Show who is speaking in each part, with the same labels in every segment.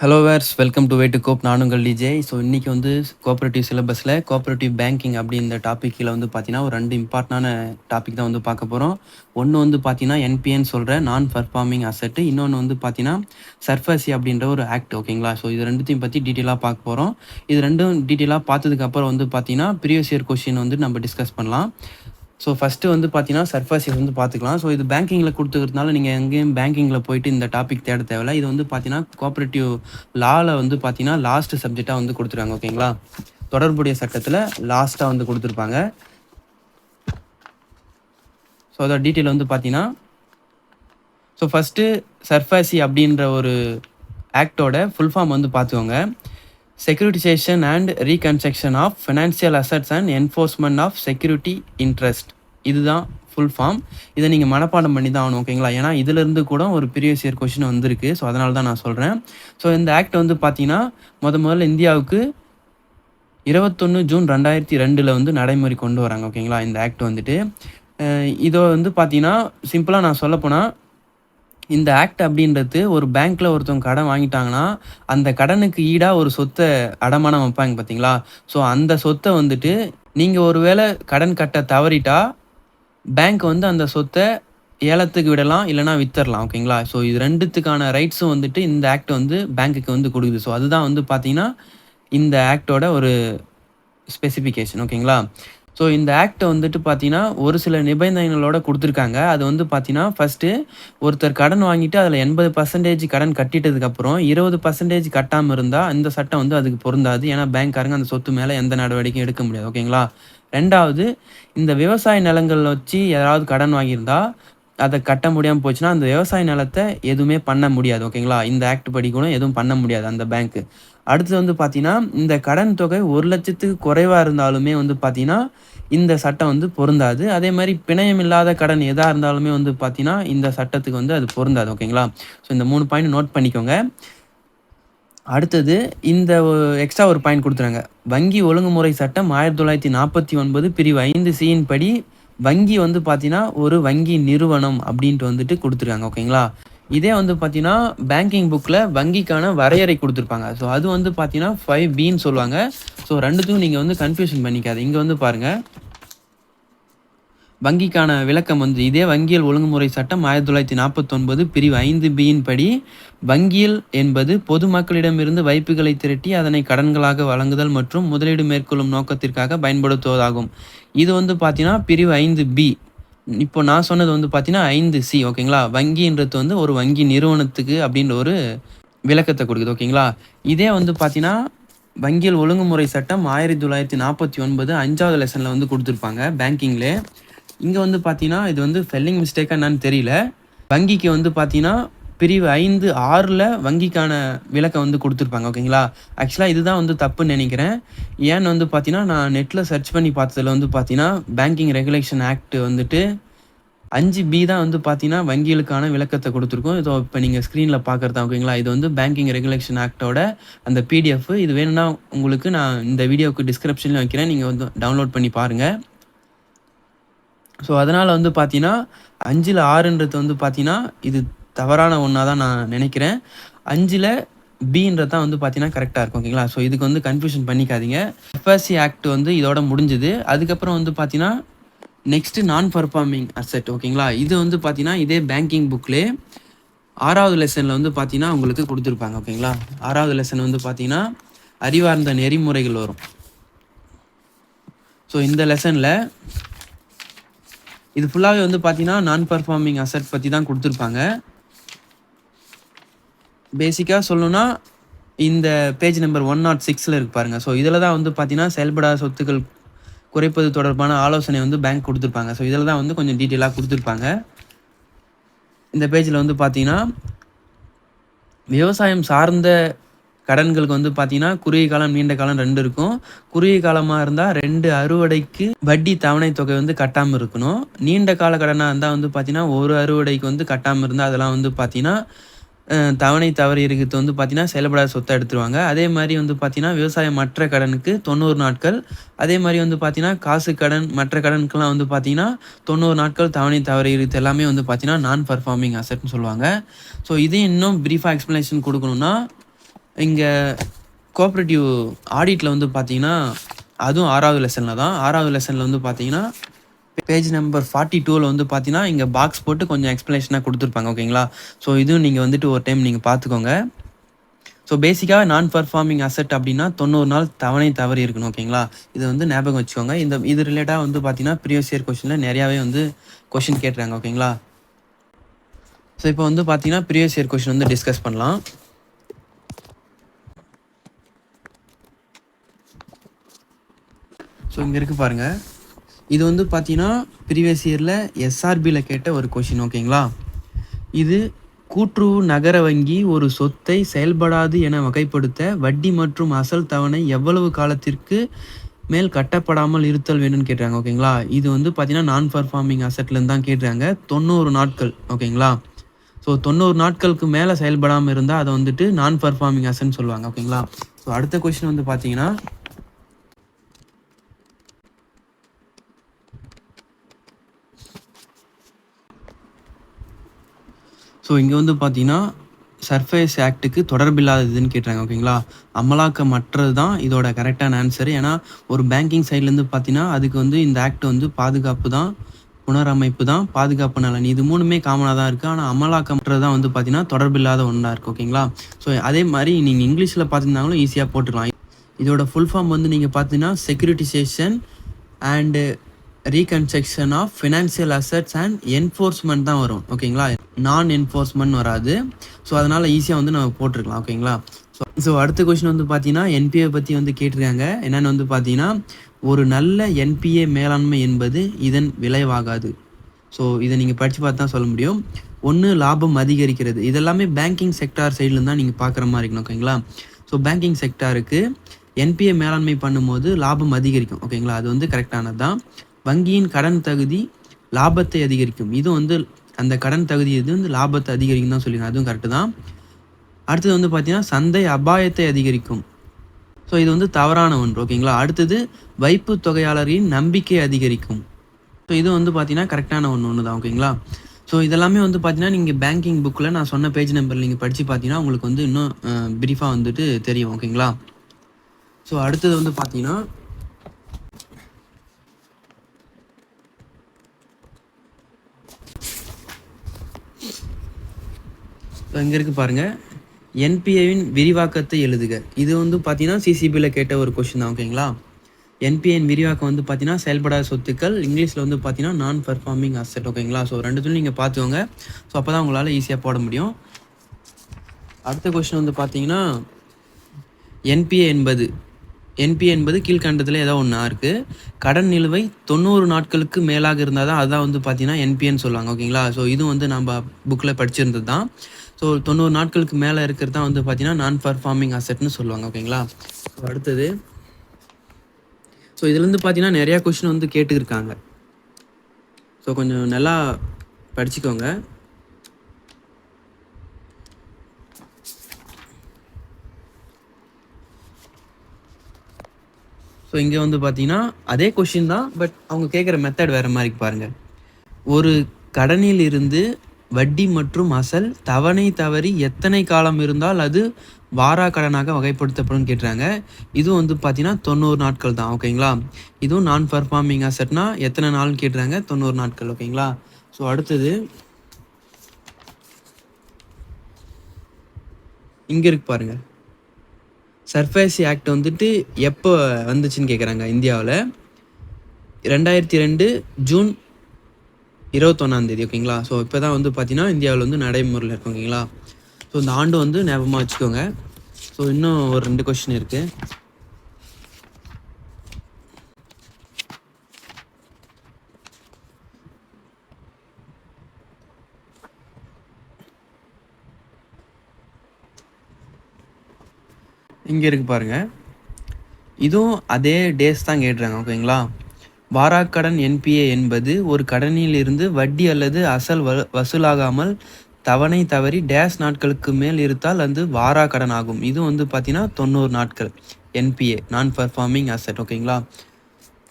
Speaker 1: Hello viewers welcome to wait cope நானும் உங்கள் DJ so இன்றைக்கி வந்து கோஆப்ரேட்டிவ் சிலபஸில் கோஆப்ரேட்டிவ் பேங்கிங் அப்படின்ற டாப்பிக்கில் வந்து பார்த்தீங்கன்னா ஒரு ரெண்டு இம்பார்ட்டண்டான டாபிக் தான் வந்து பார்க்க போகிறோம் ஒன்று வந்து பார்த்தீங்கன்னா என்பிஎன் சொல்கிற நான் பர்ஃபார்மிங் அசெட்டு இன்னொன்று வந்து பார்த்தீங்கன்னா சர்ஃபசி அப்படின்ற ஒரு ஆக்ட் ஓகேங்களா ஸோ இது ரெண்டுத்தையும் பற்றி டீட்டெயிலாக பார்க்க போகிறோம் இது ரெண்டும் டீட்டெயிலாக பார்த்ததுக்கப்புறம் வந்து பார்த்தீங்கன்னா ப்ரீவியஸ் இயர் கொஷின் வந்து நம்ம டிஸ்கஸ் பண்ணலாம். ஸோ ஃபஸ்ட்டு வந்து பார்த்தீங்கன்னா சர்ஃபாசிஸ் வந்து பார்த்துக்கலாம் ஸோ இது பேங்கிங்கில் கொடுத்துக்கிறதுனால நீங்கள் எங்கேயும் பேங்கிங்கில் போயிட்டு இந்த டாபிக் தேட தேவையில்ல. இது வந்து பார்த்தீங்கன்னா கோஆப்ரேட்டிவ் லாவில் வந்து பார்த்தீங்கன்னா லாஸ்ட் சப்ஜெக்டாக வந்து கொடுத்துருக்காங்க ஓகேங்களா தொடர்புடைய சட்டத்தில் லாஸ்ட்டாக வந்து கொடுத்துருப்பாங்க. ஸோ அதோட டீட்டெயில் வந்து பார்த்தீங்கன்னா ஸோ ஃபஸ்ட்டு சர்ஃபாசி அப்படின்ற ஒரு ஆக்டோட ஃபுல் ஃபார்ம் வந்து பார்த்துக்கோங்க securitisation and reconstruction of financial assets and enforcement of security interest இதுதான் ஃபுல் ஃபார்ம் இதை நீங்கள் மனப்பாடம் பண்ணி தான் ஆகணும் ஓகேங்களா ஏன்னா இதிலிருந்து கூட ஒரு ப்ரீவியஸ் இயர் கொஷின் வந்திருக்கு. ஸோ அதனால தான் நான் சொல்கிறேன் ஸோ இந்த ஆக்ட் வந்து பார்த்தீங்கன்னா முத முதல்ல இந்தியாவுக்கு இருபத்தொன்று ஜூன் ரெண்டாயிரத்தி ரெண்டில் வந்து நடைமுறை கொண்டு வராங்க ஓகேங்களா இந்த ஆக்ட் வந்துட்டு. இதோ வந்து பார்த்தீங்கன்னா சிம்பிளாக நான் சொல்லப்போனால் இந்த ஆக்ட் அப்படின்றது ஒரு பேங்க்கில் ஒருத்தவங்க கடன் வாங்கிட்டாங்கன்னா அந்த கடனுக்கு ஈடாக ஒரு சொத்தை அடமானம் வைப்பாங்க பார்த்தீங்களா ஸோ அந்த சொத்தை வந்துட்டு நீங்கள் ஒருவேளை கடன் கட்ட தவறிட்டா பேங்க் வந்து அந்த சொத்தை ஏலத்துக்கு விடலாம் இல்லைனா வித்தரலாம் ஓகேங்களா ஸோ இது ரெண்டுத்துக்கான ரைட்ஸும் வந்துட்டு இந்த ஆக்ட் வந்து பேங்க்குக்கு வந்து கொடுக்குது. ஸோ அதுதான் வந்து பார்த்தீங்கன்னா இந்த ஆக்டோட ஒரு ஸ்பெசிஃபிகேஷன் ஓகேங்களா ஸோ இந்த ஆக்டை வந்துட்டு பார்த்தீங்கன்னா ஒரு சில நிபந்தனைகளோட கொடுத்துருக்காங்க. அது வந்து பார்த்தீங்கன்னா ஃபஸ்ட்டு ஒருத்தர் கடன் வாங்கிட்டு அதில் எண்பது பர்சன்டேஜ் கடன் கட்டிட்டதுக்கப்புறம் இருபது பர்சன்டேஜ் கட்டாமல் இருந்தால் இந்த சட்டம் வந்து அதுக்கு பொருந்தாது. ஏன்னா பேங்க்காரங்க அந்த சொத்து மேலே எந்த நடவடிக்கையும் எடுக்க முடியாது ஓகேங்களா ரெண்டாவது இந்த விவசாய நிலங்கள் வச்சு யாராவது கடன் வாங்கியிருந்தா அதை கட்ட முடியாமல் போச்சுன்னா அந்த விவசாய நிலத்தை எதுவுமே பண்ண முடியாது ஓகேங்களா இந்த ஆக்ட் படி கூட எதுவும் பண்ண முடியாது அந்த பேங்க்கு அடுத்து வந்து பார்த்தீங்கன்னா இந்த கடன் தொகை ஒரு லட்சத்துக்கு குறைவாக இருந்தாலுமே வந்து பார்த்தீங்கன்னா இந்த சட்டம் வந்து பொருந்தாது. அதே மாதிரி பிணையம் இல்லாத கடன் எதாக இருந்தாலுமே வந்து பார்த்தீங்கன்னா இந்த சட்டத்துக்கு வந்து அது பொருந்தாது ஓகேங்களா ஸோ இந்த மூணு பாயிண்ட் நோட் பண்ணிக்கோங்க. அடுத்தது இந்த எக்ஸ்ட்ரா ஒரு பாயிண்ட் கொடுத்துறாங்க. வங்கி ஒழுங்குமுறை சட்டம் ஆயிரத்தி தொள்ளாயிரத்தி நாற்பத்தி ஒன்பது பிரிவு ஐந்து சியின் படி வங்கி வந்து பார்த்தீங்கன்னா ஒரு வங்கி நிறுவனம் அப்படின்ட்டு வந்துட்டு கொடுத்துருக்காங்க ஓகேங்களா? இதே வந்து பார்த்தீங்கன்னா பேங்கிங் புக்கில் வங்கிக்கான வரையறை கொடுத்துருப்பாங்க. ஸோ அது வந்து பார்த்தீங்கன்னா ஃபைவ் பின்னு சொல்லுவாங்க. ஸோ ரெண்டுத்துக்கும் நீங்கள் வந்து கன்ஃபியூஷன் பண்ணிக்காது இங்கே வந்து பாருங்கள் வங்கிக்கான விளக்கம் வந்து இதே வங்கியல் ஒழுங்குமுறை சட்டம் ஆயிரத்தி தொள்ளாயிரத்தி நாற்பத்தொன்பது பிரிவு ஐந்து பியின் படி வங்கியல் என்பது பொதுமக்களிடமிருந்து வைப்புகளை திரட்டி அதனை கடன்களாக வழங்குதல் மற்றும் முதலீடு மேற்கொள்ளும் நோக்கத்திற்காக பயன்படுத்துவதாகும். இது வந்து பார்த்தீங்கன்னா பிரிவு ஐந்து பி இப்போ நான் சொன்னது வந்து பார்த்தீங்கன்னா ஐந்து சி ஓகேங்களா வங்கின்றது வந்து ஒரு வங்கி நிறுவனத்துக்கு அப்படின்ற ஒரு விளக்கத்தை கொடுக்குது ஓகேங்களா இதே வந்து பார்த்தீங்கன்னா வங்கியல் ஒழுங்குமுறை சட்டம் ஆயிரத்தி தொள்ளாயிரத்தி நாற்பத்தி ஒன்பது அஞ்சாவது லெசனில் வந்து கொடுத்துருப்பாங்க பேங்கிங்லேயே இங்கே வந்து பார்த்தீங்கன்னா இது வந்து ஃபெல்லிங் மிஸ்டேக்காக என்னன்னு தெரியல. வங்கிக்கு வந்து பார்த்தீங்கன்னா பிரிவு ஐந்து ஆறில் வங்கிக்கான விளக்கம் வந்து கொடுத்துருப்பாங்க ஓகேங்களா ஆக்சுவலாக இதுதான் வந்து தப்புன்னு நினைக்கிறேன். ஏன்னு வந்து பார்த்தீங்கன்னா நான் நெட்டில் சர்ச் பண்ணி பார்த்ததில் வந்து பார்த்தீங்கன்னா பேங்கிங் ரெகுலேஷன் ஆக்ட் வந்துட்டு அஞ்சு பி தான் வந்து பார்த்தீங்கன்னா வங்கிகளுக்கான விளக்கத்தை கொடுத்துருக்கோம். இதோ இப்போ நீங்கள் ஸ்க்ரீனில் பார்க்குறதா ஓகேங்களா இது வந்து பேங்கிங் ரெகுலேஷன் ஆக்டோட அந்த பிடிஎஃப் இது வேணும்னா உங்களுக்கு நான் இந்த வீடியோவுக்கு டிஸ்கிரிப்ஷனில் வைக்கிறேன். நீங்கள் வந்து டவுன்லோட் பண்ணி பாருங்கள் ஸோ அதனால் வந்து பார்த்தீங்கன்னா அஞ்சில் ஆறுன்றது வந்து பார்த்தீங்கன்னா இது தவறான ஒன்றா தான் நான் நினைக்கிறேன். அஞ்சில் பின்றது தான் வந்து பார்த்தீங்கன்னா கரெக்டாக இருக்கும் ஓகேங்களா? ஸோ இதுக்கு வந்து கன்ஃபியூஷன் பண்ணிக்காதீங்க. எஃப்எஸ்சி ஆக்ட் வந்து இதோட முடிஞ்சுது. அதுக்கப்புறம் வந்து பார்த்தீங்கன்னா நெக்ஸ்ட்டு நான் பர்ஃபார்மிங் அசெட் ஓகேங்களா? இது வந்து பார்த்தீங்கன்னா இதே பேங்கிங் புக்லே ஆறாவது லெசனில் வந்து பார்த்தீங்கன்னா உங்களுக்கு கொடுத்துருப்பாங்க ஓகேங்களா? ஆறாவது லெசன் வந்து பார்த்தீங்கன்னா அறிவார்ந்த நெறிமுறைகள் வரும். ஸோ இந்த லெசனில் இது ஃபுல்லாகவே வந்து பார்த்தீங்கன்னா நான் பர்ஃபார்மிங் அசட் பற்றி தான் கொடுத்துருப்பாங்க. பேசிக்காக சொல்லணும்னா இந்த பேஜ் நம்பர் ஒன் நாட் சிக்ஸில் இருக்கு பாருங்கள் ஸோ இதில் தான் வந்து பார்த்தீங்கன்னா செயல்படாத சொத்துக்கள் குறைப்பது தொடர்பான ஆலோசனை வந்து பேங்க் கொடுத்துருப்பாங்க. ஸோ இதில் தான் வந்து கொஞ்சம் டீட்டெயிலாக கொடுத்துருப்பாங்க. இந்த பேஜில் வந்து பார்த்தீங்கன்னா விவசாயம் சார்ந்த கடன்களுக்கு வந்து பார்த்தீங்கன்னா குறுகிய காலம் நீண்ட காலம் ரெண்டு இருக்கும். குறுகிய காலமாக இருந்தால் ரெண்டு அறுவடைக்கு வட்டி தவணை தொகை வந்து கட்டாமல் இருக்கணும். நீண்ட கால கடனாக இருந்தால் வந்து பார்த்தீங்கன்னா ஒரு அறுவடைக்கு வந்து கட்டாமல் இருந்தால் அதெல்லாம் வந்து பார்த்தீங்கன்னா தவணை தவறி இருக்கிறது வந்து பார்த்தீங்கன்னா செயல்படாத சொத்தை எடுத்துருவாங்க. அதே மாதிரி வந்து பார்த்தீங்கன்னா விவசாயம் மற்ற கடனுக்கு தொண்ணூறு நாட்கள். அதே மாதிரி வந்து பார்த்தீங்கன்னா காசு கடன் மற்ற கடனுக்கெல்லாம் வந்து பார்த்தீங்கன்னா தொண்ணூறு நாட்கள் தவணை தவறி இருக்கிறது எல்லாமே வந்து பார்த்தீங்கன்னா நான் பர்ஃபார்மிங் அசட்னு சொல்லுவாங்க. ஸோ இதையும் இன்னும் ப்ரீஃபாக எக்ஸ்ப்ளனேஷன் கொடுக்கணும்னா இங்கே கோஆப்ரேட்டிவ் ஆடிட்டில் வந்து பார்த்தீங்கன்னா அதுவும் ஆறாவது லெசனில் தான். ஆறாவது லெசனில் வந்து பார்த்தீங்கன்னா பேஜ் நம்பர் ஃபார்ட்டி டூவில் வந்து பார்த்தீங்கன்னா இங்கே பாக்ஸ் போட்டு கொஞ்சம் எக்ஸ்ப்ளனேஷனாக கொடுத்துருப்பாங்க ஓகேங்களா ஸோ இதுவும் நீங்கள் வந்துட்டு ஒரு டைம் நீங்கள் பார்த்துக்கோங்க ஸோ பேசிக்காக நான் பர்ஃபார்மிங் அசெட் அப்படின்னா தொண்ணூறு நாள் தவணை தவறி இருக்கணும் ஓகேங்களா இது வந்து ஞாபகம் வச்சுக்கோங்க. இந்த இது ரிலேட்டாக வந்து பார்த்தீங்கன்னா ப்ரீவியஸ் இயர் கொஷனில் நிறையாவே வந்து கொஷின் கேட்டுறாங்க ஓகேங்களா ஸோ இப்போ வந்து பார்த்தீங்கன்னா ப்ரீவியஸ் இயர் கொஷின் வந்து டிஸ்கஸ் பண்ணலாம். ஸோ இங்கே இருக்கு பாருங்க. இது வந்து பார்த்தீங்கன்னா ப்ரீவியஸ் இயரில் எஸ்ஆர்பியில் கேட்ட ஒரு கொஷின் ஓகேங்களா இது கூட்டுறவு நகர வங்கி ஒரு சொத்தை செயல்படாது என வகைப்படுத்த வட்டி மற்றும் அசல் தவணை எவ்வளவு காலத்திற்கு மேல் கட்டப்படாமல் இருத்தல் வேணும்னு கேட்டாங்க ஓகேங்களா இது வந்து பார்த்தீங்கன்னா நான் பர்ஃபார்மிங் அசட்லேருந்து தான் கேட்டுறாங்க தொண்ணூறு நாட்கள் ஓகேங்களா ஸோ தொண்ணூறு நாட்களுக்கு மேலே செயல்படாமல் இருந்தால் அதை வந்துட்டு நான் பர்ஃபார்மிங் அசட்னு சொல்லுவாங்க ஓகேங்களா ஸோ அடுத்த கொஷின் வந்து பார்த்தீங்கன்னா ஸோ இங்கே வந்து பார்த்தீங்கன்னா சர்ஃபேஸ் ஆக்ட்டுக்கு தொடர்பில்லாததுன்னு கேட்டாங்க ஓகேங்களா அமலாக்கமற்றது தான் இதோட கரெக்டான ஆன்சர் ஏன்னா ஒரு பேங்கிங் சைட்லேருந்து பார்த்தீங்கன்னா அதுக்கு வந்து இந்த ஆக்ட் வந்து பாதுகாப்பு தான் புனரமைப்பு தான் பாதுகாப்பு நலன். இது மூணுமே காமனாக தான் இருக்குது ஆனால் அமலாக்கமற்றது தான் வந்து பார்த்தீங்கன்னா தொடர்பில்லாத ஒன்றா இருக்குது ஓகேங்களா ஸோ அதே மாதிரி நீங்கள் இங்கிலீஷில் பார்த்துருந்தாங்களும் ஈஸியாக போட்டுக்கலாம். இதோட ஃபுல் ஃபார்ம் வந்து நீங்கள் பார்த்தீங்கன்னா securitisation and reconstruction of financial assets and enforcement தான் வரும் ஓகேங்களா நான் என்ஃபோர்ஸ்மெண்ட் வராது. ஸோ அதனால் ஈஸியாக வந்து நம்ம போட்டிருக்கலாம் ஓகேங்களா ஸோ ஸோ அடுத்த கொஸ்டின் வந்து பார்த்தீங்கன்னா என்பிஏ பற்றி வந்து கேட்டிருக்காங்க. என்னென்னு வந்து பார்த்தீங்கன்னா ஒரு நல்ல என்பிஏ மேலாண்மை என்பது இதன் விளைவாகாது. ஸோ இதை நீங்கள் படித்து பார்த்து தான் சொல்ல முடியும். ஒன்று லாபம் அதிகரிக்கிறது. இதெல்லாமே பேங்கிங் செக்டார் சைட்லேருந்து தான் நீங்கள் பார்க்குற மாதிரி இருக்கணும் ஓகேங்களா ஸோ பேங்கிங் செக்டாருக்கு என்பிஏ மேலாண்மை பண்ணும்போது லாபம் அதிகரிக்கும் ஓகேங்களா அது வந்து கரெக்டானது தான். வங்கியின் கடன் தகுதி லாபத்தை அதிகரிக்கும். இது வந்து அந்த கடன் தகுதி இது வந்து லாபத்தை அதிகரிக்கும் தான் சொல்லியிருக்காங்க. அதுவும் கரெக்டு தான். அடுத்தது வந்து பார்த்தீங்கன்னா சந்தை அபாயத்தை அதிகரிக்கும். ஸோ இது வந்து தவறான ஒன்று ஓகேங்களா அடுத்தது வைப்பு தொகையாளரின் நம்பிக்கை அதிகரிக்கும். ஸோ இது வந்து பார்த்தீங்கன்னா கரெக்டான ஒன்று ஒன்று தான் ஓகேங்களா ஸோ இதெல்லாமே வந்து பார்த்தீங்கன்னா நீங்கள் பேங்கிங் புக்கில் நான் சொன்ன பேஜ் நம்பர் நீங்கள் படித்து பார்த்தீங்கன்னா உங்களுக்கு வந்து இன்னும் பிரீஃபாக வந்துட்டு தெரியும் ஓகேங்களா ஸோ அடுத்தது வந்து பார்த்தீங்கன்னா இங்கே இருக்கு பாருங்க. என்பிஐவின் விரிவாக்கத்தை எழுதுக. இது வந்து பார்த்தீங்கன்னா சிசிபியில் கேட்ட ஒரு கொஷின் தான் ஓகேங்களா என்பிஐன் விரிவாக்கம் வந்து பார்த்தீங்கன்னா செயல்படாத சொத்துக்கள் இங்கிலீஷில் வந்து பார்த்தீங்கன்னா நான் பர்ஃபார்மிங் அசெட் ஓகேங்களா ஸோ ரெண்டுத்துலையும் நீங்கள் பார்த்துக்கோங்க ஸோ அப்போ தான் உங்களால் ஈஸியாக போட முடியும். அடுத்த கொஷின் வந்து பார்த்தீங்கன்னா என்பிஏ என்பது. என்பிஏ என்பது கீழ்கண்டத்தில் ஏதோ ஒன்றா இருக்குது கடன் நிலுவை தொண்ணூறு நாட்களுக்கு மேலாக இருந்தால் தான் அதான் வந்து பார்த்தீங்கன்னா என்பிஏன்னு சொல்லுவாங்க ஓகேங்களா ஸோ இதுவும் வந்து நம்ம புக்கில் படிச்சிருந்தது தான் ஸோ தொண்ணூறு நாட்களுக்கு மேலே இருக்கிறது தான் வந்து பார்த்தீங்கன்னா நான் பர்ஃபார்மிங் அசெட்னு சொல்லுவாங்க ஓகேங்களா ஸோ அடுத்தது. ஸோ இதுலேருந்து பார்த்தீங்கன்னா நிறையா கொஷின் வந்து கேட்டுருக்காங்க ஸோ கொஞ்சம் நல்லா படிச்சுக்கோங்க. ஸோ இங்கே வந்து பார்த்தீங்கன்னா அதே கொஷின் தான் பட் அவங்க கேட்குற மெத்தட் வேறு மாதிரி பாருங்க. ஒரு கடனில் இருந்து வட்டி மற்றும் அசல் தவணை தவறி எத்தனை காலம் இருந்தால் அது வாரா கடனாக வகைப்படுத்தப்படும் கேட்டுறாங்க இதுவும் வந்து பார்த்தீங்கன்னா தொண்ணூறு நாட்கள் தான் ஓகேங்களா? இதுவும் நான் பர்ஃபார்மிங் அசட்னா எத்தனை நாள்னு கேட்டுறாங்க தொண்ணூறு நாட்கள் ஓகேங்களா? ஸோ அடுத்தது இங்கே இருக்கு பாருங்க. சர்ஃபேசி ஆக்ட் வந்துட்டு எப்போ வந்துச்சுன்னு கேட்குறாங்க இந்தியாவில்? ரெண்டாயிரத்தி ரெண்டு ஜூன் இருபத்தொன்னாந்தேதி ஓகேங்களா? ஸோ இப்போ தான் வந்து பார்த்தீங்கன்னா இந்தியாவில் வந்து நடைமுறையில் இருக்கு ஓகேங்களா? ஸோ இந்த ஆண்டு வந்து ஞாபகமாக வச்சுக்கோங்க. ஸோ இன்னும் ஒரு ரெண்டு கொஷின் இருக்குது இங்கே இருக்கு பாருங்க. இதுவும் அதே டேஸ் தான் கேட்டுறாங்க ஓகேங்களா? வாராக்கடன் என்பிஏ என்பது ஒரு கடனில் இருந்து வட்டி அல்லது அசல் வ வசூலாகாமல் தவணை தவறி டேஸ் நாட்களுக்கு மேல் இருந்தால் அது வாரா கடன் ஆகும் இது வந்து பார்த்தீங்கன்னா தொண்ணூறு நாட்கள். என்பிஏ நான் பர்ஃபார்மிங் அசட் ஓகேங்களா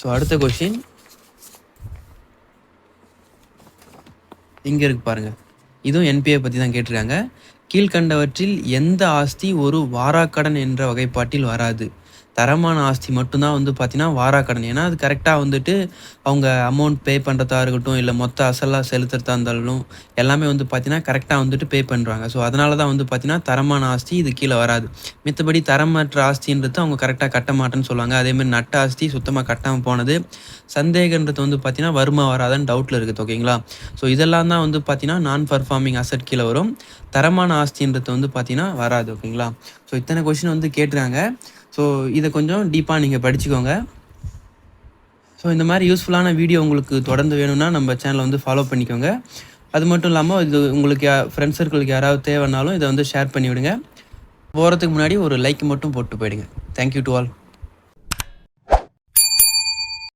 Speaker 1: ஸோ அடுத்த கொஷின் இங்கே இருக்கு பாருங்கள் இதுவும் என்பிஏ பற்றி தான் கேட்டிருக்காங்க. கீழ்கண்டவற்றில் எந்த ஆஸ்தி ஒரு வாராக்கடன் என்ற வகைப்பாட்டில் வராது. தரமான ஆஸ்தி மட்டும்தான் வந்து பார்த்தீங்கன்னா வாராக்கடன் ஏன்னா அது கரெக்டாக வந்துட்டு அவங்க அமௌண்ட் பே பண்ணுறதா இருக்கட்டும் இல்லை மொத்த அசலாக செலுத்துறதா இருந்தாலும் எல்லாமே வந்து பார்த்தீங்கன்னா கரெக்டாக வந்துட்டு பே பண்ணுறாங்க ஸோ அதனால தான் வந்து பார்த்தீங்கன்னா தரமான ஆஸ்தி இது கீழே வராது. மித்தபடி தரமற்ற ஆஸ்தின்றது அவங்க கரெக்டாக கட்ட மாட்டேன்னு சொல்லுவாங்க. அதேமாதிரி நட்ட ஆஸ்தி சுத்தமாக கட்டாமல் போனது சந்தேகன்றது வந்து பார்த்தீங்கன்னா வருமா வராதான்னு டவுட்டில் இருக்குது ஓகேங்களா ஸோ இதெல்லாம் தான் வந்து பார்த்தீங்கன்னா நான் பர்ஃபார்மிங் அசட் கீழே வரும். தரமான ஆஸ்தின்றது வந்து பார்த்தீங்கன்னா வராது ஓகேங்களா ஸோ இத்தனை கொஷின் வந்து கேட்டுருக்காங்க. ஸோ இதை கொஞ்சம் டீப்பாக நீங்கள் படிச்சுக்கோங்க. ஸோ இந்த மாதிரி யூஸ்ஃபுல்லான வீடியோ உங்களுக்கு தொடர்ந்து வேணும்னா நம்ம சேனலை வந்து ஃபாலோ பண்ணிக்கோங்க. அது மட்டும் இல்லாமல் இது உங்களுக்கு ஃப்ரெண்ட்ஸ் சர்க்கிளுக்கு யாராவது தேவைன்னாலும் இதை வந்து ஷேர் பண்ணிவிடுங்க. போகிறதுக்கு முன்னாடி ஒரு லைக் மட்டும் போட்டு போயிடுங்க. Thank you to all